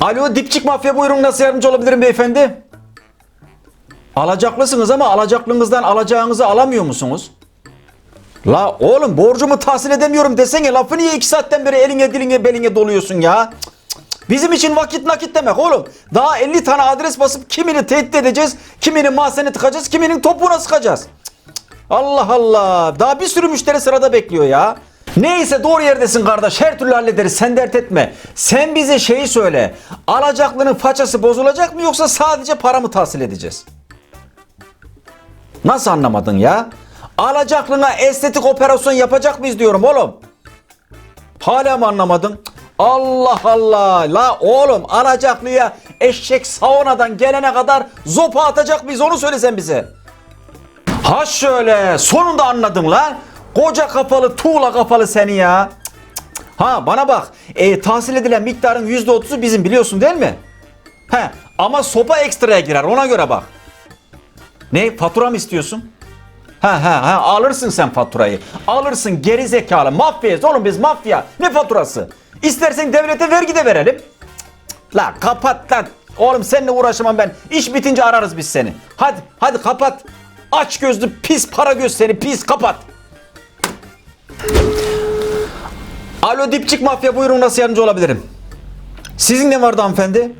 Alo dipçik mafya buyurun nasıl yardımcı olabilirim beyefendi? Alacaklısınız ama alacaklığınızdan alacağınızı alamıyor musunuz? La oğlum borcumu tahsil edemiyorum desene lafı niye iki saatten beri eline diline beline doluyorsun ya? Bizim için vakit nakit demek oğlum. Daha 50 tane adres basıp kimini tehdit edeceğiz, kimini mahzene tıkacağız, kiminin topuğuna sıkacağız. Allah Allah. Daha bir sürü müşteri sırada bekliyor ya. Neyse doğru yerdesin kardeş. Her türlü hallederiz. Sen dert etme. Sen bize şeyi söyle. Alacaklının façası bozulacak mı yoksa sadece para mı tahsil edeceğiz? Nasıl anlamadın ya? Alacaklığına estetik operasyon yapacak mıyız diyorum oğlum. Hala mı anlamadın? Allah Allah. La oğlum alacaklıya eşek saunadan gelene kadar zopa atacak mıyız onu söylesen bize. Ha şöyle sonunda anladım lan. Koca kafalı tuğla kafalı seni ya. Ha bana bak. E, tahsil edilen miktarın %30'u bizim biliyorsun değil mi? He ama sopa ekstraya girer ona göre bak. Ne fatura mı istiyorsun? Ha ha ha alırsın sen faturayı. Alırsın geri zekalı. Mafyayız oğlum biz mafya. Ne faturası? İstersen devlete vergi de verelim. La kapat lan. Oğlum seninle uğraşamam ben. İş bitince ararız biz seni. Hadi hadi kapat. Aç gözlü pis para göz seni pis kapat. Alo dipçik mafya buyurun nasıl yardımcı olabilirim? Sizin ne vardı hanımefendi?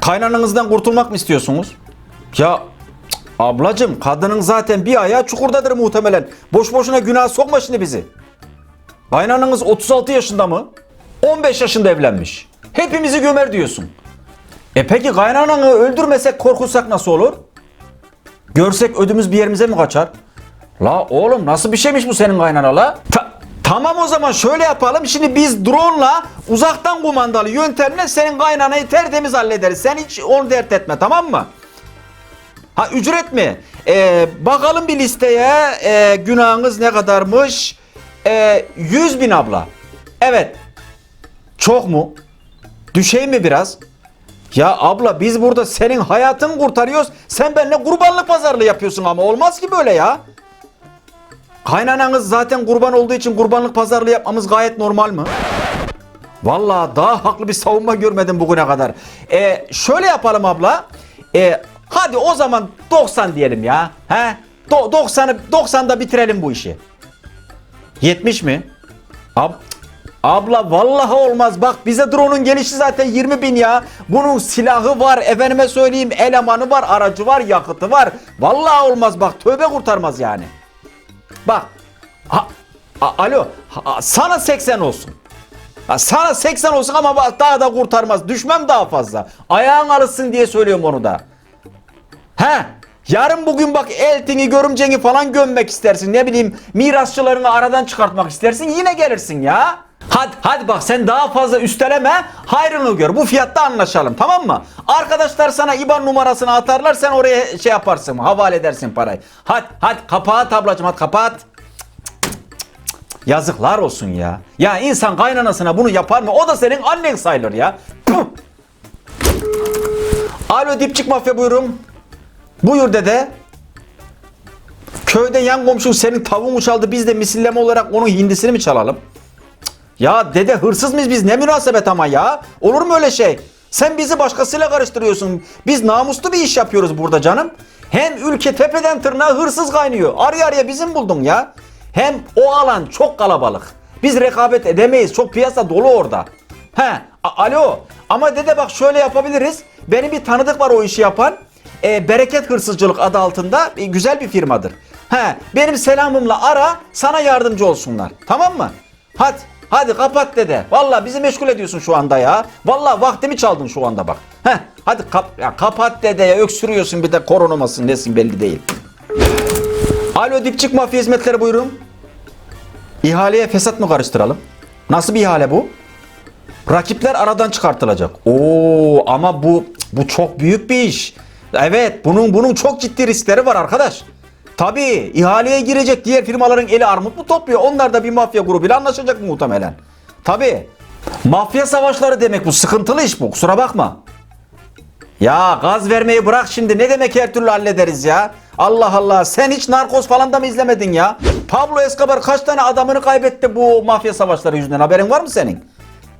Kaynananızdan kurtulmak mı istiyorsunuz? Ya ablacım kadının zaten bir ayağı çukurdadır muhtemelen. Boş boşuna günah sokma şimdi bizi. Kaynananız 36 yaşında mı? 15 yaşında evlenmiş. Hepimizi gömer diyorsun. E peki kaynananı öldürmesek korkulsak nasıl olur? Görsek ödümüz bir yerimize mi kaçar? La oğlum nasıl bir şeymiş bu senin kaynana la? Ta- tamam o zaman şöyle yapalım. Şimdi biz drone'la uzaktan kumandalı yöntemle senin kaynanayı tertemiz hallederiz. Sen hiç onu dert etme tamam mı? Ha ücret mi? Ee, bakalım bir listeye Ee, günahınız ne kadarmış? Ee, 100 bin abla. Evet. Çok mu? Düşeyim mi biraz? Ya abla biz burada senin hayatını kurtarıyoruz. Sen benimle kurbanlık pazarlığı yapıyorsun ama olmaz ki böyle ya. Kaynananız zaten kurban olduğu için kurbanlık pazarlığı yapmamız gayet normal mi? Vallahi daha haklı bir savunma görmedim bugüne kadar. Ee, şöyle yapalım abla. Ee, hadi o zaman 90 diyelim ya. He? Do- 90'ı 90'da bitirelim bu işi. 70 mi? Ab Abla vallahi olmaz. Bak bize drone'un gelişi zaten 20 bin ya. Bunun silahı var. Efendime söyleyeyim elemanı var. Aracı var. Yakıtı var. Vallahi olmaz bak. Tövbe kurtarmaz yani. Bak. Ha, a- alo. Ha, sana 80 olsun. Ha, sana 80 olsun ama bak daha da kurtarmaz. Düşmem daha fazla. Ayağın alışsın diye söylüyorum onu da. He. Yarın bugün bak eltini, görümceni falan gömmek istersin. Ne bileyim mirasçılarını aradan çıkartmak istersin. Yine gelirsin ya. Hadi hadi bak sen daha fazla üsteleme. Hayrını gör. Bu fiyatta anlaşalım tamam mı? Arkadaşlar sana IBAN numarasını atarlar. Sen oraya şey yaparsın. Havale edersin parayı. Hadi hadi kapat ablacığım hadi kapat. Yazıklar olsun ya. Ya insan kaynanasına bunu yapar mı? O da senin annen sayılır ya. Alo dipçik mafya buyurun. Buyur dede. Köyde yan komşun senin tavuğunu çaldı biz de misilleme olarak onun hindisini mi çalalım? Ya dede hırsız mıyız biz ne münasebet ama ya. Olur mu öyle şey? Sen bizi başkasıyla karıştırıyorsun. Biz namuslu bir iş yapıyoruz burada canım. Hem ülke tepeden tırnağa hırsız kaynıyor. Arya araya bizim buldun ya. Hem o alan çok kalabalık. Biz rekabet edemeyiz. Çok piyasa dolu orada. He, alo. Ama dede bak şöyle yapabiliriz. Benim bir tanıdık var o işi yapan. E, Bereket Hırsızcılık adı altında e, güzel bir firmadır. He, benim selamımla ara sana yardımcı olsunlar. Tamam mı? Hadi, hadi kapat dede. Vallahi bizi meşgul ediyorsun şu anda ya. Vallahi vaktimi çaldın şu anda bak. He, hadi kap ya kapat dede ya öksürüyorsun bir de koronamasın nesin belli değil. Alo dipçik mafya hizmetleri buyurun. İhaleye fesat mı karıştıralım? Nasıl bir ihale bu? Rakipler aradan çıkartılacak. Oo ama bu bu çok büyük bir iş. Evet bunun bunun çok ciddi riskleri var arkadaş. Tabii ihaleye girecek diğer firmaların eli armut mu topluyor? Onlar da bir mafya grubuyla anlaşacak muhtemelen. Tabii. Mafya savaşları demek bu. Sıkıntılı iş bu. Kusura bakma. Ya gaz vermeyi bırak şimdi. Ne demek her türlü hallederiz ya? Allah Allah. Sen hiç narkoz falan da mı izlemedin ya? Pablo Escobar kaç tane adamını kaybetti bu mafya savaşları yüzünden? Haberin var mı senin?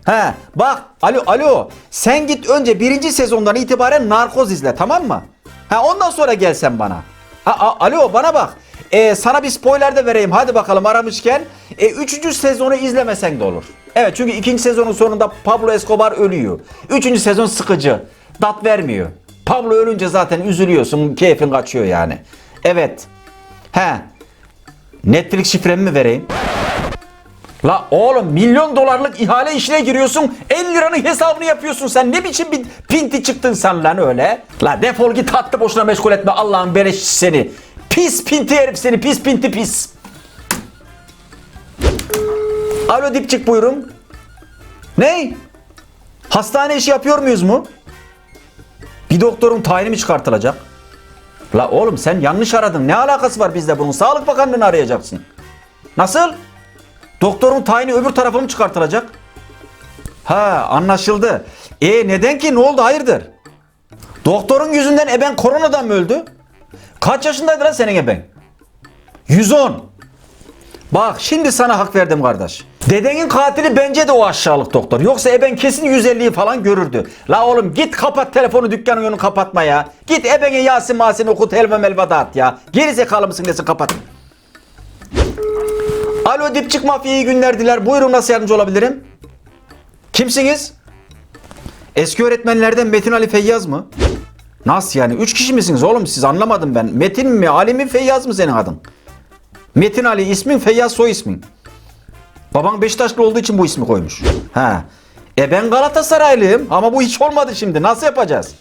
He bak alo alo sen git önce birinci sezondan itibaren Narkoz izle tamam mı? Ha ondan sonra gel sen bana. Ha, a- alo bana bak. Ee, sana bir spoiler de vereyim hadi bakalım aramışken. E, üçüncü sezonu izlemesen de olur. Evet çünkü ikinci sezonun sonunda Pablo Escobar ölüyor. Üçüncü sezon sıkıcı. Dat vermiyor. Pablo ölünce zaten üzülüyorsun keyfin kaçıyor yani. Evet. He. Netflix şifremi mi vereyim? La oğlum milyon dolarlık ihale işine giriyorsun 50 liranın hesabını yapıyorsun sen ne biçim bir pinti çıktın sen lan öyle La defol git hattı boşuna meşgul etme Allah'ın beleşçisi seni Pis pinti herif seni pis pinti pis Alo dipçik buyurun Ne? Hastane işi yapıyor muyuz mu? Bir doktorun tayini çıkartılacak? La oğlum sen yanlış aradın ne alakası var bizde bunun Sağlık Bakanlığı'nı arayacaksın Nasıl? Doktorun tayini öbür tarafa mı çıkartılacak? Ha anlaşıldı. E neden ki ne oldu hayırdır? Doktorun yüzünden eben koronadan mı öldü? Kaç yaşındaydı lan senin eben? 110. Bak şimdi sana hak verdim kardeş. Dedenin katili bence de o aşağılık doktor. Yoksa eben kesin 150'yi falan görürdü. La oğlum git kapat telefonu dükkanın önünü kapatma ya. Git ebene Yasin Masin okut helva melva dağıt ya. Geri zekalı mısın desin kapat. Alo dipçik mafya iyi günler diler. Buyurun nasıl yardımcı olabilirim? Kimsiniz? Eski öğretmenlerden Metin Ali Feyyaz mı? Nasıl yani? Üç kişi misiniz oğlum siz anlamadım ben. Metin mi, Ali mi, Feyyaz mı senin adın? Metin Ali ismin, Feyyaz soy ismin. Baban Beşiktaşlı olduğu için bu ismi koymuş. Ha. E ben Galatasaraylıyım ama bu hiç olmadı şimdi. Nasıl yapacağız?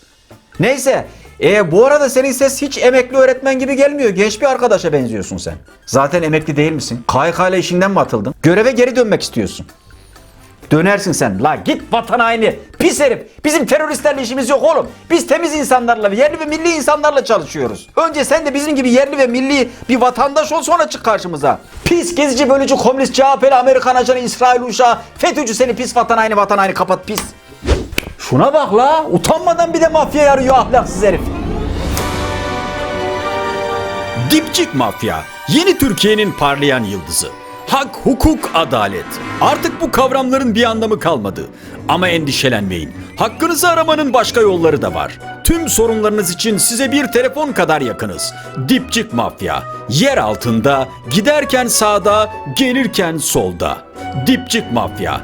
Neyse. E bu arada senin ses hiç emekli öğretmen gibi gelmiyor. Genç bir arkadaşa benziyorsun sen. Zaten emekli değil misin? KYK ile işinden mi atıldın? Göreve geri dönmek istiyorsun. Dönersin sen. La git vatan haini. Pis herif. Bizim teröristlerle işimiz yok oğlum. Biz temiz insanlarla, yerli ve milli insanlarla çalışıyoruz. Önce sen de bizim gibi yerli ve milli bir vatandaş ol sonra çık karşımıza. Pis gezici bölücü komünist CHP'li Amerikan ajanı İsrail uşağı FETÖ'cü seni pis vatan haini vatan haini kapat pis. Şuna bak la. Utanmadan bir de mafya arıyor ahlaksız herif. Dipçik Mafya, yeni Türkiye'nin parlayan yıldızı. Hak, hukuk, adalet. Artık bu kavramların bir anlamı kalmadı. Ama endişelenmeyin. Hakkınızı aramanın başka yolları da var. Tüm sorunlarınız için size bir telefon kadar yakınız. Dipçik Mafya. Yer altında, giderken sağda, gelirken solda. Dipçik Mafya.